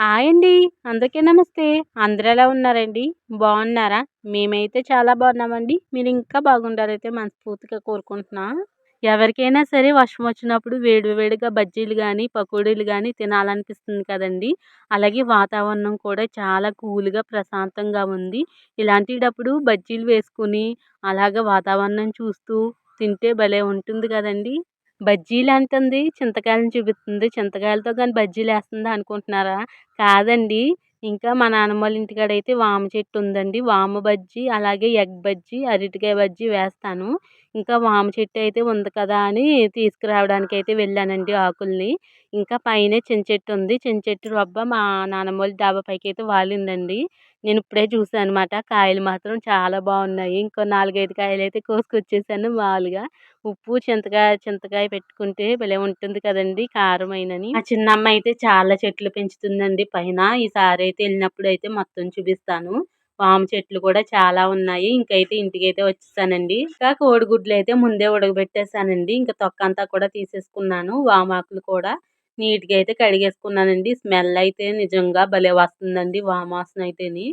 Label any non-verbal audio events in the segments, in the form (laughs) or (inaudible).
Hi అండి. అందరికీ నమస్తే. అందరూ ఎలా ఉన్నారండి? బాగున్నారా? మేమైతే చాలా బాగున్నామండి. మీరు ఇంకా బాగుండాలైతే మనస్ఫూర్తిగా కోరుకుంటున్నా. ఎవరికైనా సరే వర్షం వచ్చినప్పుడు వేడి వేడిగా బజ్జీలు కానీ పకోడీలు కానీ తినాలనిపిస్తుంది కదండి. అలాగే వాతావరణం కూడా చాలా కూల్గా ప్రశాంతంగా ఉంది. ఇలాంటిటప్పుడు బజ్జీలు వేసుకుని అలాగే వాతావరణం చూస్తూ తింటే భలే ఉంటుంది కదండి. బజ్జీలు అంటుంది చింతకాయలను చూపిస్తుంది చింతకాయలతో కానీ బజ్జీలు వేస్తుందా అనుకుంటున్నారా? కాదండి. ఇంకా మా నాన్నమ్మ వాళ్ళ ఇంటికాడ అయితే వామ చెట్టు ఉందండి వామ బజ్జీ అలాగే ఎగ్ బజ్జీ అరటికాయ బజ్జీ వేస్తాను. ఇంకా వామ చెట్టు అయితే ఉంది కదా అని తీసుకురావడానికి అయితే వెళ్ళానండి ఆకుల్ని. ఇంకా పైన చిన్న చెట్టు ఉంది చిన్న చెట్టు రొబ్బ మా నాన్నమ్మ వాళ్ళ డాబా పైకి అయితే వాలిందండి. నేను ఇప్పుడే చూసాను అనమాట కాయలు మాత్రం చాలా బాగున్నాయి ఇంకో నాలుగైదు కాయలు అయితే కోసుకొచ్చేసాను మామూలుగా. ఉప్పు చింతకాయ చింతకాయ పెట్టుకుంటే భలే ఉంటుంది కదండి కారమైనని. ఆ చిన్నమ్మ అయితే చాలా చెట్లు పెంచుతుందండి. పైన ఈసారి అయితే వెళ్ళినప్పుడు అయితే మొత్తం చూపిస్తాను. వామ చెట్లు కూడా చాలా ఉన్నాయి. ఇంకైతే ఇంటికి అయితే వచ్చేసానండి. ఇంకా కోడిగుడ్లు అయితే ముందే ఉడకబెట్టేసానండి. ఇంకా తొక్క అంతా కూడా తీసేసుకున్నాను. వామాకులు కూడా. నీట్గా అయితే కడిగేసుకున్నానండి. స్మెల్ అయితే నిజంగా భలే వస్తుందండి వామాసన అయితేని.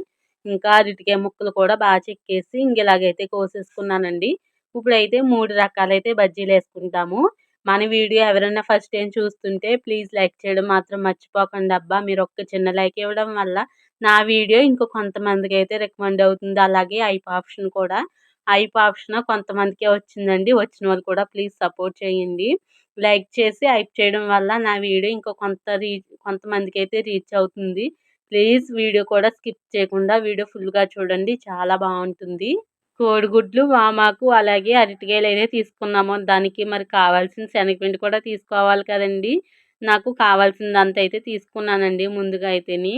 ఇంకా అరటికాయ ముక్కలు కూడా బాగా చెక్కేసి ఇంక ఇలాగైతే కోసేసుకున్నానండి. ఇప్పుడైతే మూడు రకాలైతే బజ్జీలు వేసుకుంటాము. మన వీడియో ఎవరైనా ఫస్ట్ టైం చూస్తుంటే ప్లీజ్ లైక్ చేయడం మాత్రం మర్చిపోకండి అబ్బా. మీరు ఒక్క చిన్న లైక్ ఇవ్వడం వల్ల నా వీడియో ఇంకో కొంతమందికి అయితే రికమెండ్ అవుతుంది. అలాగే ఐప్ ఆప్షన్ కూడా. ఐప్ ఆప్షన్ కొంతమందికే వచ్చిందండి. వచ్చిన వాళ్ళు కూడా ప్లీజ్ సపోర్ట్ చేయండి. లైక్ చేసి హైప్ చేయడం వల్ల నా వీడియో ఇంకో కొంత రీచ్ కొంతమందికి అయితే రీచ్ అవుతుంది. ప్లీజ్ వీడియో కూడా స్కిప్ చేయకుండా వీడియో ఫుల్గా చూడండి. చాలా బాగుంటుంది. కోడిగుడ్లు వామాకు అలాగే అరటికాయలు అయితే తీసుకున్నాము. దానికి మరి కావాల్సిన శనగపిండి కూడా తీసుకోవాలి కదండి. నాకు కావాల్సిందంత అయితే తీసుకున్నానండి ముందుగా అయితేని.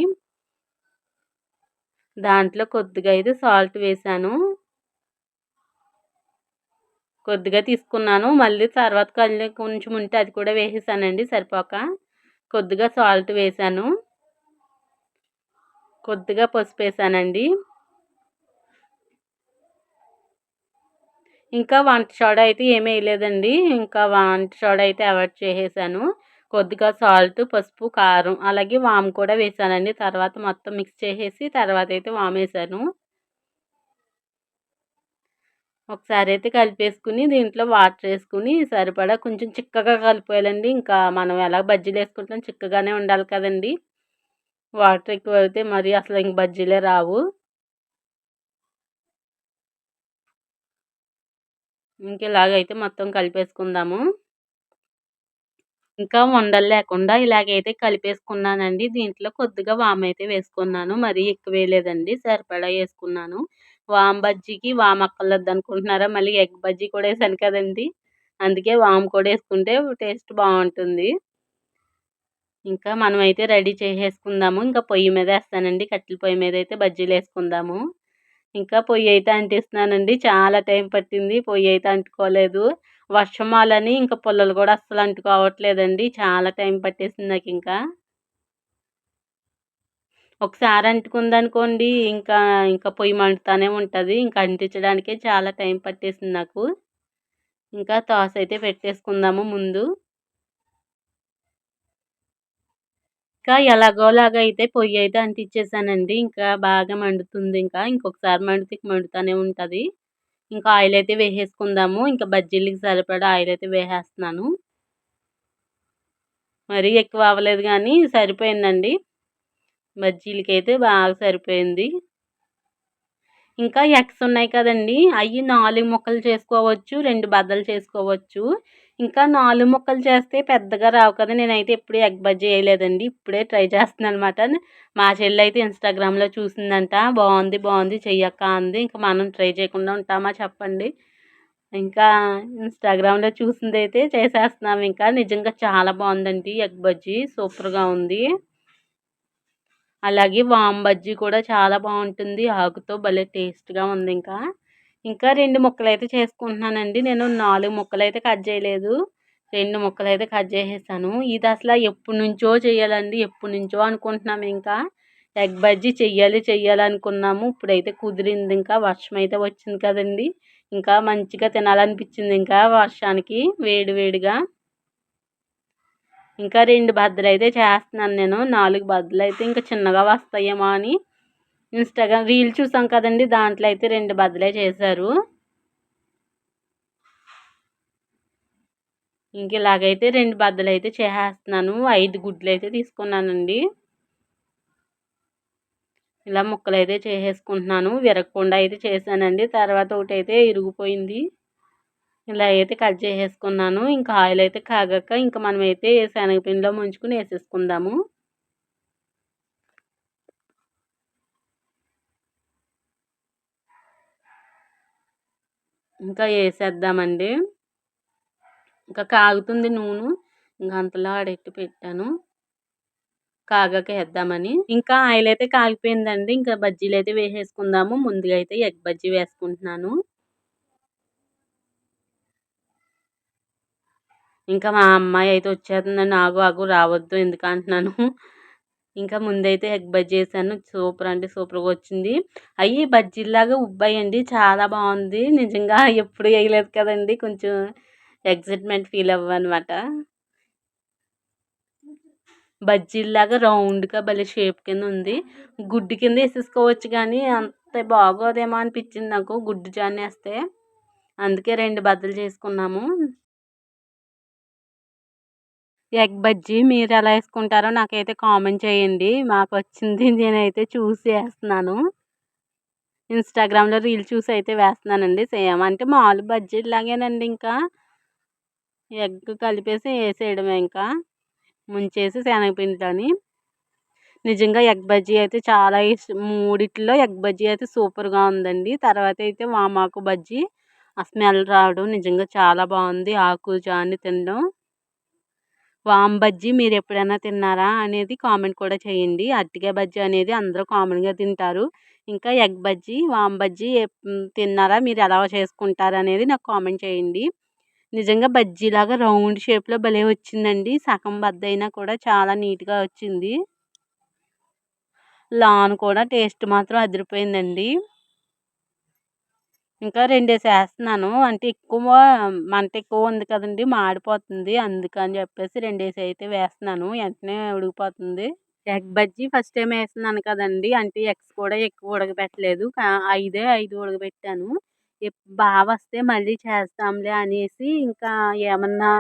దాంట్లో కొద్దిగా అయితే సాల్ట్ వేసాను. కొద్దిగా తీసుకున్నాను. మళ్ళీ తర్వాత కళ్ళు కొంచెం ఉంటే అది కూడా వేసేసానండి సరిపోక. కొద్దిగా సాల్ట్ వేసాను. కొద్దిగా పసుపు వేసానండి. ఇంకా వంట సోడా అయితే ఏమీ వేయలేదండి. ఇంకా వంట సోడా అయితే అవాయిడ్ చేసేసాను. కొద్దిగా సాల్ట్ పసుపు కారం అలాగే వామ్ కూడా వేసానండి. తర్వాత మొత్తం మిక్స్ చేసేసి తర్వాత అయితే వామ్ వేసాను. ఒకసారి అయితే కలిపేసుకుని దీంట్లో వాటర్ వేసుకుని సరిపడా కొంచెం చిక్కగా కలిపోయాలండి. ఇంకా మనం ఎలా బజ్జీలు వేసుకుంటాం చిక్కగానే ఉండాలి కదండి. వాటర్ ఎక్కువ అయితే మరి అసలు ఇంక బజ్జీలే రావు. ఇంక ఇలాగైతే మొత్తం కలిపేసుకుందాము. ఇంకా ఉండలు లేకుండా ఇలాగైతే కలిపేసుకున్నానండి. దీంట్లో కొద్దిగా వామ్ అయితే వేసుకున్నాను. మరీ ఎక్కువ వేయలేదండి. సరిపడా వేసుకున్నాను. వామ్ బజ్జీకి వామ్ అక్కర్లేదు అనుకుంటున్నారా మళ్ళీ ఎగ్ బజ్జీ కూడా వేసాను కదండి. అందుకే వామ్ కూడా వేసుకుంటే టేస్ట్ బాగుంటుంది. ఇంకా మనం అయితే రెడీ చేసేసుకుందాము. ఇంకా పొయ్యి మీద వేస్తానండి. కట్టెల పొయ్యి మీద అయితే బజ్జీలు వేసుకుందాము. ఇంకా పొయ్యి అయితే అంటిస్తున్నానండి. చాలా టైం పట్టింది. పొయ్యి అయితే అంటుకోలేదు. వర్షమాలని ఇంకా పుల్లలు కూడా అస్సలు అంటుకోవట్లేదండి. చాలా టైం పట్టేసింది నాకు ఇంకా ఒకసారి అంటుకుందనుకోండి ఇంకా ఇంకా పొయ్యి మండుతానే ఉంటుంది. ఇంకా అంటించడానికే చాలా టైం పట్టేసింది నాకు. ఇంకా తాస్ అయితే పెట్టేసుకుందాము ముందు. ఇంకా ఎలాగోలాగా అయితే పొయ్యి అయితే అంటించేసానండి. ఇంకా బాగా మండుతుంది ఇంకా. ఇంకొకసారి మండితే మండుతానే ఉంటుంది. ఇంకా ఆయిల్ అయితే వేసేసుకుందాము. ఇంకా బజ్జీలకి సరిపడా ఆయిల్ అయితే వేసేస్తున్నాను. మరీ ఎక్కువ అవ్వలేదు కానీ సరిపోయిందండి. బజ్జీలకి అయితే బాగా సరిపోయింది. ఇంకా ఎగ్స్ ఉన్నాయి కదండి. అవి నాలుగు ముక్కలు చేసుకోవచ్చు రెండు బద్దలు చేసుకోవచ్చు. ఇంకా నాలుగు ముక్కలు చేస్తే పెద్దగా రావు కదా. నేనైతే ఎప్పుడు ఎగ్ బజ్జీ వేయలేదండి. ఇప్పుడే ట్రై చేస్తున్నాను అనమాట మా చెల్లి అయితే ఇన్స్టాగ్రామ్లో చూసిందంట. బాగుంది బాగుంది చెయ్యక్క అంది. ఇంకా మనం ట్రై చేయకుండా ఉంటామా చెప్పండి. ఇంకా ఇన్స్టాగ్రామ్లో చూసింది అయితే చేసేస్తున్నాం. ఇంకా నిజంగా చాలా బాగుందండి ఎగ్ బజ్జీ. సూపర్గా ఉంది. అలాగే వామ్ బజ్జీ కూడా చాలా బాగుంటుంది. ఆకుతో భలే టేస్ట్గా ఉంది ఇంకా. ఇంకా రెండు ముక్కలు అయితే చేసుకుంటున్నానండి. నేను నాలుగు ముక్కలు అయితే కట్ చేయలేదు. రెండు ముక్కలు అయితే కట్ చేసేసాను. ఇది అసలు ఎప్పటి నుంచో చేయాలండి. ఎప్పటి నుంచో అనుకుంటున్నాము ఇంకా. ఎగ్ బజ్జీ చెయ్యాలి చెయ్యాలి అనుకున్నాము. ఇప్పుడైతే కుదిరింది ఇంకా. వర్షం అయితే వచ్చింది కదండి. ఇంకా మంచిగా తినాలనిపించింది ఇంకా వర్షానికి వేడి వేడిగా. ఇంకా రెండు బద్దలు అయితే చేస్తున్నాను నేను. నాలుగు బద్దలు అయితే ఇంకా చిన్నగా వస్తాయేమో అని ఇన్స్టాగ్రామ్ రీల్ చూసాం కదండి దాంట్లో అయితే రెండు బద్దలే చేశారు. ఇంక ఇలాగైతే రెండు బద్దలు అయితే చేసేస్తున్నాను. ఐదు గుడ్లు అయితే తీసుకున్నానండి. ఇలా ముక్కలు అయితే చేసేసుకుంటున్నాను. విరగకుండా అయితే చేశానండి. తర్వాత ఒకటి అయితే ఇరిగిపోయింది. ఇలా అయితే కట్ చేసేసుకున్నాను. ఇంకా ఆయిల్ అయితే కాగాక ఇంకా మనమైతే శనగపిండిలో ముంచుకుని వేసేసుకుందాము. ఇంకా వేసేద్దామండి. ఇంకా కాగుతుంది నూనె. ఇంకా అంతలో ఆడెట్టి పెట్టాను. కాగాక వేద్దామని. ఇంకా ఆయిల్ అయితే కాగిపోయిందండి. ఇంకా బజ్జీలు అయితే వేసేసుకుందాము. ముందుగా అయితే ఎగ్ బజ్జీ వేసుకుంటున్నాను. ఇంకా మా అమ్మాయి అయితే వచ్చేస్తుందండి ఆగు ఆగు రావద్దు ఎందుకు అంటున్నాను. ఇంకా ముందైతే ఎగ్ బజ్జీ చేశాను. సూపర్ అంటే సూపర్గా వచ్చింది. అవి బజ్జీలాగా ఉబ్బాయండి చాలా బాగుంది. నిజంగా ఎప్పుడు వేయలేదు కదండి. కొంచెం ఎగ్జైట్మెంట్ ఫీల్ అవ్వనమాట. బజ్జీలాగా రౌండ్గా భలే షేప్ కింద ఉంది. గుడ్డు కింద వేసేసుకోవచ్చు కానీ అంత బాగోదేమో అనిపించింది నాకు. గుడ్డు జాన్ వేస్తే. అందుకే రెండు బద్దలు చేసుకున్నాము. ఎగ్ బజ్జీ మీరు ఎలా వేసుకుంటారో నాకైతే కామెంట్ చేయండి. మాకు వచ్చింది (laughs) నేనైతే చూసి వేస్తున్నాను. ఇన్స్టాగ్రామ్లో రీల్ చూసి అయితే వేస్తున్నానండి సేమ్. అంటే మామూలు బజ్జీలాగేనండి ఇంకా. ఎగ్ కలిపేసి వేసేయడమే ఇంకా. ముంచేసి శనగపిండితోని. నిజంగా ఎగ్ బజ్జీ అయితే చాలా ఇష్టం. మూడిట్లో ఎగ్ బజ్జీ అయితే సూపర్గా ఉందండి. తర్వాత అయితే వామాకు బజ్జీ. ఆ స్మెల్ రావడం నిజంగా చాలా బాగుంది. ఆకు జాన్ని తినడం. వామ్ బజ్జీ మీరు ఎప్పుడైనా తిన్నారా? అనేది కామెంట్ కూడా చేయండి. అరటికాయ బజ్జీ అనేది అందరూ కామన్గా తింటారు. ఇంకా ఎగ్ బజ్జీ వామ్ బజ్జీ తిన్నారా? మీరు ఎలా చేసుకుంటారు? అనేది నాకు కామెంట్ చేయండి. నిజంగా బజ్జీలాగా రౌండ్ షేప్లో భలే వచ్చిందండి. సగం బద్ద అయినా కూడా చాలా నీట్గా వచ్చింది. లాన్ కూడా టేస్ట్ మాత్రం అదిరిపోయిందండి. ఇంకా రెండేసి వేస్తున్నాను అంటే ఎక్కువ మంట ఎక్కువ ఉంది కదండి మాడిపోతుంది. అందుకని చెప్పేసి రెండేసి అయితే వేస్తున్నాను. వెంటనే ఉడికిపోతుంది. ఎగ్ బజ్జీ ఫస్ట్ టైం వేస్తున్నాను కదండి. అంటే ఎగ్స్ కూడా ఎక్కువ ఉడకబెట్టలేదు. ఐదే ఐదు ఉడకబెట్టాను. బాగా వస్తే మళ్ళీ చేస్తాంలే అనేసి ఇంకా ఏమన్నా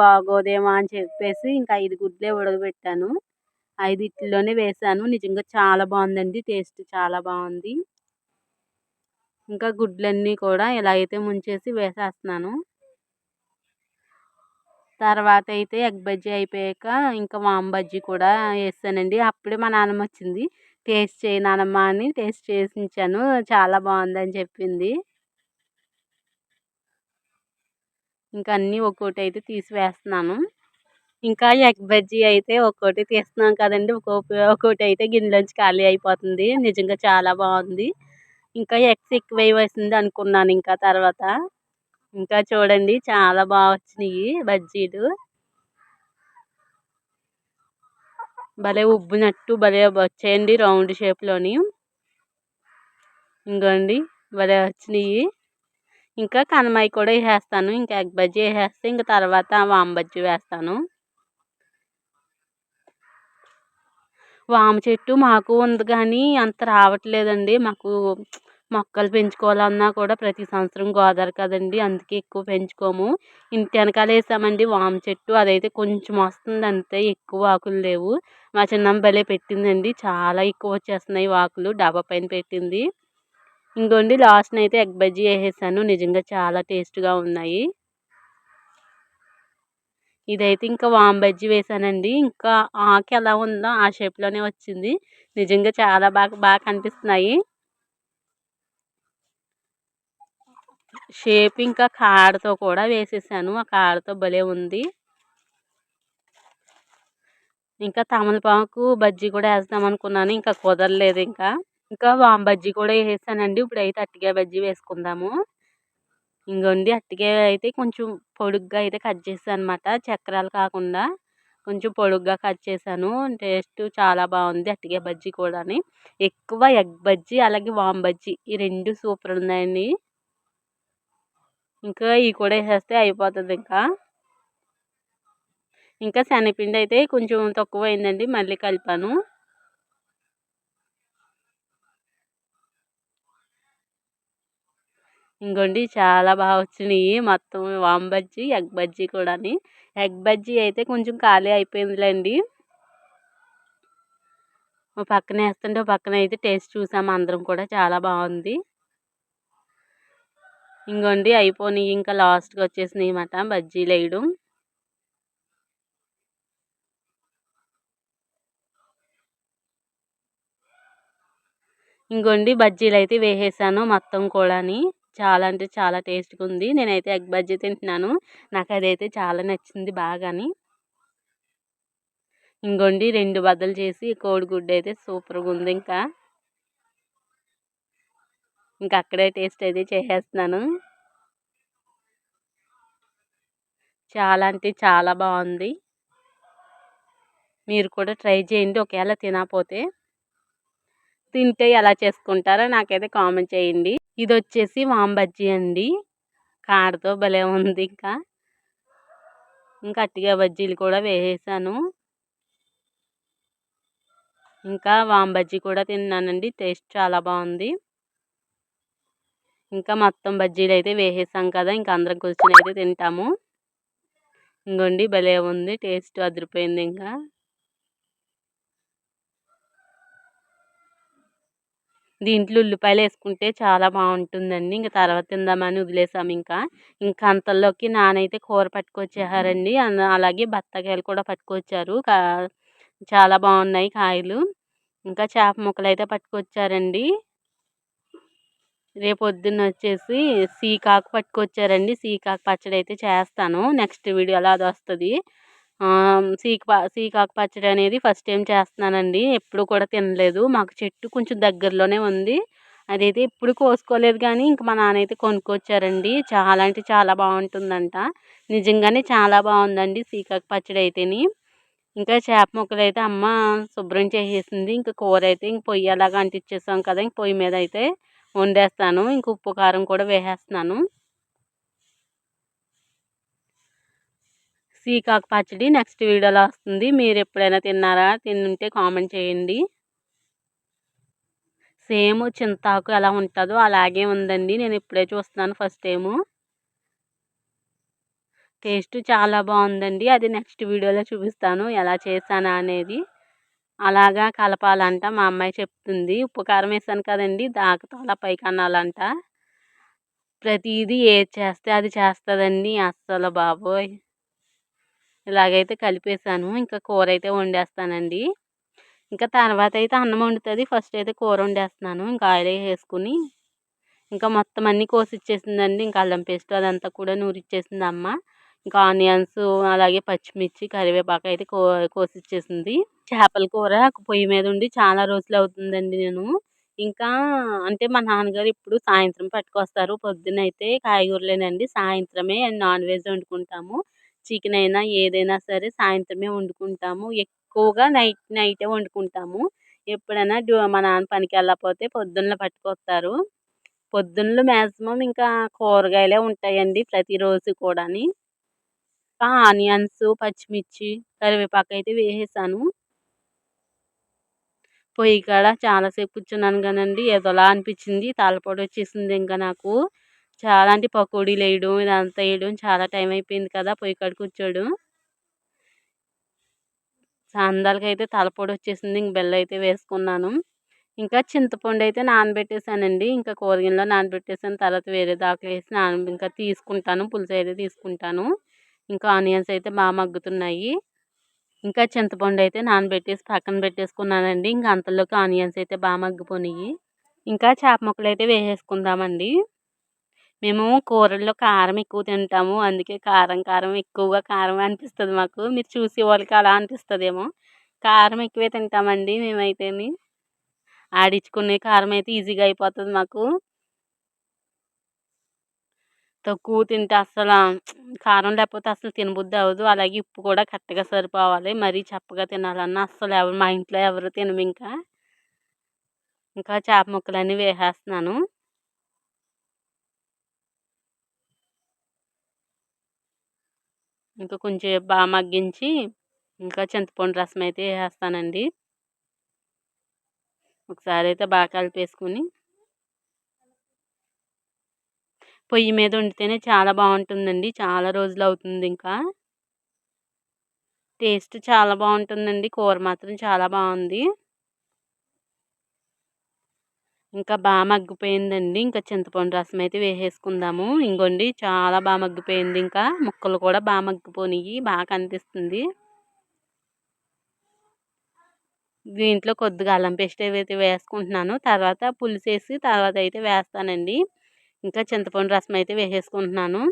బాగోదేమో అని చెప్పేసి ఇంకా ఐదు గుడ్లే ఉడకబెట్టాను. ఐదు ఇట్లలోనే వేసాను. నిజంగా చాలా బాగుందండి. టేస్ట్ చాలా బాగుంది. ఇంకా గుడ్లన్నీ కూడా ఇలా అయితే ముంచేసి వేసేస్తున్నాను. తర్వాత అయితే ఎగ్ బజ్జీ అయిపోయాక ఇంకా వామ్ బజ్జీ కూడా వేసానండి అప్పుడే మా నాన్నమ్మ వచ్చింది. టేస్ట్ చేయి నానమ్మ అని టేస్ట్ చేసి ఇచ్చాను చాలా బాగుందని చెప్పింది. ఇంకా అన్నీ ఒక్కోటి అయితే తీసి వేస్తున్నాను. ఇంకా ఎగ్ బజ్జీ అయితే ఒక్కోటి తీస్తున్నాం కదండి. ఒక్కొక్క ఒక్కోటి అయితే గిన్నెలోంచి ఖాళీ అయిపోతుంది. నిజంగా చాలా బాగుంది. ఇంకా ఎగ్స్ ఎక్కువ వేసింది అనుకున్నాను ఇంకా తర్వాత. ఇంకా చూడండి చాలా బాగా వచ్చినాయి బజ్జీలు. భలే ఉబ్బినట్టు భలే వచ్చేయండి రౌండ్ షేప్లోని. ఇంకోండి భలే వచ్చినాయి. ఇంకా కనమాయి కూడా వేసేస్తాను ఇంకా ఎగ్ బజ్జీ వేసేస్తే ఇంకా తర్వాత వామ బజ్జీ వేస్తాను. వామ చెట్టు మాకు ఉంది కానీ అంత రావట్లేదండి మాకు మొక్కలు పెంచుకోవాలన్నా కూడా ప్రతి సంవత్సరం గోదావరి కదండి. అందుకే ఎక్కువ పెంచుకోము. ఇంటి వెనకాల వేసామండి. వామ చెట్టు అదైతే కొంచెం వస్తుంది అంతే. ఎక్కువ ఆకులు లేవు. మా చిన్నమ్మ భలే పెట్టిందండి. చాలా ఎక్కువ వచ్చేస్తున్నాయి ఆకులు డాబా పైన పెట్టింది. ఇంకోండి లాస్ట్ని అయితే ఎగ్ బజ్జీ వేసేసాను. నిజంగా చాలా టేస్ట్గా ఉన్నాయి. ఇదైతే ఇంకా వామ్ బజ్జీ వేసానండి. ఇంకా ఆకు ఎలా ఉందో ఆ షేప్లోనే వచ్చింది. నిజంగా చాలా బాగా బాగా కనిపిస్తున్నాయి. షేప్ ఇంకా కాడతో కూడా వేసేసాను. ఆ కాడతో భలే ఉంది. ఇంకా తమలపాకు బజ్జీ కూడా వేద్దాం అనుకున్నాను. ఇంకా కుదరలేదు ఇంకా. ఇంకా వామ్ బజ్జీ కూడా వేసేసానండి ఇప్పుడైతే అట్టిగా బజ్జీ వేసుకుందాము. ఇంకోండి అట్టిగా అయితే కొంచెం పొడుగ్గా అయితే కట్ చేసాను అనమాట చక్రాలు కాకుండా కొంచెం పొడుగ్గా కట్ చేశాను. టేస్ట్ చాలా బాగుంది అట్టిగా బజ్జీ కూడా ఎక్కువ ఎగ్ బజ్జీ అలాగే వామ్ బజ్జీ ఈ రెండు సూపర్ ఉన్నాయండి. ఇంకా ఇవి కూడా వేసేస్తే అయిపోతుంది ఇంకా. ఇంకా శనగపిండి అయితే కొంచెం తక్కువ అయిందండి మళ్ళీ కలిపాను. ఇంకోండి చాలా బాగా వచ్చినాయి మొత్తం వామ్ బజ్జీ ఎగ్ బజ్జీ కూడాని. ఎగ్ బజ్జీ అయితే కొంచెం ఖాళీ అయిపోయిందిలేండి. పక్కన వేస్తుంటే పక్కన అయితే టేస్ట్ చూసాము అందరం కూడా చాలా బాగుంది. ఇంకోండి అయిపోయినాయి ఇంకా లాస్ట్గా వచ్చేసినాయి అన్నమాట బజ్జీలు వేయడం ఇంకోండి బజ్జీలు అయితే వేసేసాను మొత్తం కూడాని. చాలా అంటే చాలా టేస్ట్గా ఉంది నేనైతే ఎగ్ బజ్జీ తింటున్నాను. నాకు అదైతే చాలా నచ్చింది బాగాని. ఇంకోండి రెండు బద్దలు చేసి కోడిగుడ్డు అయితే సూపర్గా ఉంది ఇంకా. ఇంకా అక్కడే టేస్ట్ అయితే చేసేస్తున్నాను. చాలా అంటే చాలా బాగుంది. మీరు కూడా ట్రై చేయండి ఒకవేళ తినకపోతే. తింటే ఎలా చేసుకుంటారో నాకైతే కామెంట్ చేయండి. ఇది వచ్చేసి వాంబజ్జీ అండి. కాడతో భలే ఉంది ఇంకా. ఇంకా అట్టిగా బజ్జీలు కూడా వేసేసాను. ఇంకా వాంబజ్జీ కూడా తిన్నానండి. టేస్ట్ చాలా బాగుంది. ఇంకా మొత్తం బజ్జీలు అయితే వేసేసాం కదా ఇంకా అందరం కూర్చొని అయితే తింటాము. ఇంకోండి భలే ఉంది టేస్ట్ అదిరిపోయింది ఇంకా. దీంట్లో ఉల్లిపాయలు వేసుకుంటే చాలా బాగుంటుందండి. ఇంకా తర్వాత తిందామని వదిలేసాము ఇంకా. ఇంకా అంతలోకి నానైతే కూర పట్టుకొచ్చేసారండి. అలాగే బత్తాకాయలు కూడా పట్టుకొచ్చారు. చాలా బాగున్నాయి కాయలు. ఇంకా చేప ముక్కలు అయితే పట్టుకొచ్చారండి. రేపొద్దున్న వచ్చేసి సీకాకు పట్టుకొచ్చారండి. సీకాకు పచ్చడి అయితే చేస్తాను. నెక్స్ట్ వీడియోలో అది వస్తుంది. సీక సీకాకు పచ్చడి అనేది ఫస్ట్ టైం చేస్తున్నానండి. ఎప్పుడు కూడా తినలేదు. మాకు చెట్టు కొంచెం దగ్గరలోనే ఉంది. అదైతే ఎప్పుడు కోసుకోలేదు కానీ ఇంక మా నాన్న అయితే కొనుక్కొచ్చారండి. చాలా అంటే చాలా బాగుంటుందంట. నిజంగానే చాలా బాగుందండి సీకాకు పచ్చడి అయితేని ఇంకా చేప ముక్కలు అయితే అమ్మ శుభ్రం చేసేసింది. ఇంకా కూర అయితే ఇంక పొయ్యి అలాగా అంటించేసాం కదా ఇంక పొయ్యి మీద అయితే వండేస్తాను. ఇంక ఉప్పు కారం కూడా వేసేస్తున్నాను. సీకాకు పచ్చడి నెక్స్ట్ వీడియోలో వస్తుంది. మీరు ఎప్పుడైనా తిన్నారా? తిన్నుంటే కామెంట్ చేయండి. సేమ్ చింతాకు ఎలా ఉంటుందో అలాగే ఉందండి. నేను ఇప్పుడే చూస్తున్నాను ఫస్ట్ టైము. టేస్ట్ చాలా బాగుందండి. అది నెక్స్ట్ వీడియోలో చూపిస్తాను ఎలా చేశానా అనేది. అలాగా కలపాలంట మా అమ్మాయి చెప్తుంది. ఉప్పు కారం వేసాను కదండి దాకతో అలా పైకి అనాలంట ప్రతిదీ ఏది చేస్తే అది చేస్తుందండి అస్సలు బాబోయ్. ఇలాగైతే కలిపేసాను. ఇంకా కూర అయితే వండేస్తానండి. ఇంకా తర్వాత అయితే అన్నం వండుతుంది. ఫస్ట్ అయితే కూర వండేస్తున్నాను. ఇంకా ఆయిల్ వేసుకుని ఇంకా మొత్తం అన్నీ కోసిచ్చేసిందండి. ఇంకా అల్లం పేస్ట్ అదంతా కూడా నూరిచ్చేసింది అమ్మ. ఇంకా ఆనియన్స్ అలాగే పచ్చిమిర్చి కరివేపాకు అయితే కో కోసిచ్చేసింది. చేపల కూర పొయ్యి మీద ఉండి చాలా రోజులు అవుతుందండి నేను. ఇంకా అంటే మా నాన్నగారు ఇప్పుడు సాయంత్రం పట్టుకొస్తారు. పొద్దున అయితే కాయగూరలేనండి. సాయంత్రమే నాన్ వెజ్ వండుకుంటాము. చికెన్ అయినా ఏదైనా సరే సాయంత్రమే వండుకుంటాము. ఎక్కువగా నైట్ నైటే వండుకుంటాము. ఎప్పుడైనా మా నాన్న పనికి వెళ్ళకపోతే పొద్దున్న పట్టుకొస్తారు. పొద్దున్నలో మ్యాక్సిమం ఇంకా కూరగాయలే ఉంటాయండి ప్రతిరోజు కూడాని. ఆనియన్స్ పచ్చిమిర్చి కరివేపాకు అయితే వేసేసాను. పొయ్యి కాడ చాలాసేపు కూర్చున్నాను కానండి ఏదోలా అనిపించింది తలపొడి వచ్చేసింది ఇంకా నాకు. చాలా అంటే పకోడీలు వేయడం ఇదంతా వేయడం చాలా టైం అయిపోయింది కదా పొయ్యి కాడ కూర్చోడు. సందాలకి అయితే తలపొడి వచ్చేసింది ఇంక బెల్ల అయితే వేసుకున్నాను. ఇంకా చింతపండు అయితే నానబెట్టేసానండి ఇంకా కూరగిన్నెలో నానబెట్టేసాను తర్వాత వేరే దాకా వేసి నాన ఇంకా తీసుకుంటాను పులుసు అయితే తీసుకుంటాను. ఇంకా ఆనియన్స్ అయితే బాగా మగ్గుతున్నాయి. ఇంకా చింతపండు అయితే నానబెట్టేసి పక్కన పెట్టేసుకున్నానండి. ఇంకా అంతలోకి ఆనియన్స్ అయితే బాగా మగ్గిపోయినాయి ఇంకా చేప ముక్కలు అయితే వేసేసుకుందామండి. మేము కూరల్లో కారం ఎక్కువ తింటాము. అందుకే కారం కారం ఎక్కువగా కారం అనిపిస్తుంది మాకు. మీరు చూసే వాళ్ళకి అలా అనిపిస్తుందేమో. కారం ఎక్కువే తింటామండి మేమైతేని. ఆడించుకునే కారం అయితే ఈజీగా అయిపోతుంది మాకు. తక్కువ తింటే అస్సలు కారం లేకపోతే అసలు తినబుద్ధి అవ్వదు. అలాగే ఉప్పు కూడా కరెక్ట్గా సరిపోవాలి. మరీ చప్పగా తినాలన్నా అసలు ఎవరు మా ఇంట్లో ఎవరు తినము ఇంకా. ఇంకా చేప ముక్కలన్నీ వేసేస్తున్నాను. ఇంకా కొంచెం బాగా మగ్గించి ఇంకా చింతపండు రసం అయితే వేసేస్తానండి. ఒకసారి అయితే బాగా కలిపేసుకుని పొయ్యి మీద వండితేనే చాలా బాగుంటుందండి. చాలా రోజులు అవుతుంది ఇంకా. టేస్ట్ చాలా బాగుంటుందండి. కూర మాత్రం చాలా బాగుంది. ఇంకా బాగా మగ్గిపోయిందండి. ఇంకా చింతపండు రసం అయితే వేసేసుకుందాము. ఇంకోండి చాలా బాగా మగ్గిపోయింది ఇంకా. ముక్కలు కూడా బాగా మగ్గిపోయినాయి బాగా కనిపిస్తుంది. దీంట్లో కొద్దిగా అల్లం పేస్ట్ ఏవైతే వేసుకుంటున్నాను తర్వాత పులుసు వేసి తర్వాత అయితే వేస్తానండి. ఇంకా చింతపండు రసం అయితే వేసేసుకుంటున్నాను.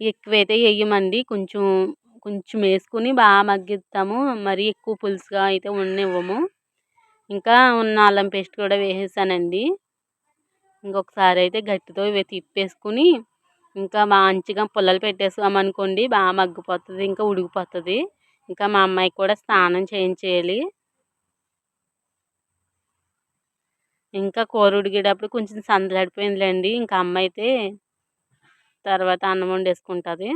ఎక్కువైతే వేయమండి. కొంచెం కొంచెం వేసుకుని బాగా మగ్గిస్తాము మరీ ఎక్కువ పులుసుగా అయితే ఉండనివ్వము. ఇంకా ఉన్న అల్లం పేస్ట్ కూడా వేసేసానండి. ఇంకొకసారి అయితే గట్టితో ఇవి తిప్పేసుకుని ఇంకా మంచిగా పుల్లలు పెట్టేసుకోమనుకోండి బాగా మగ్గిపోతుంది ఇంకా ఉడికిపోతుంది. ఇంకా మా అమ్మాయికి కూడా స్నానం చేయించేయాలి. ఇంకా కూర ఉడికేటప్పుడు కొంచెం సందలాడిపోయిందిలేండి. ఇంకా అమ్మ అయితే తర్వాత అన్నం వండేసుకుంటుంది.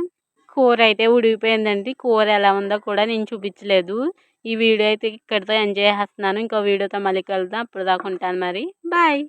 కూర అయితే ఉడిగిపోయిందండి కూర ఎలా ఉందో కూడా నేను చూపించలేదు. ఈ వీడియో అయితే ఇక్కడితో ఎంజాయ్ చేస్తున్నాను. ఇంకో వీడియోతో మళ్ళీ కలుద్దాం. అప్పుడు దాకా ఉంటాను మరి. బాయ్.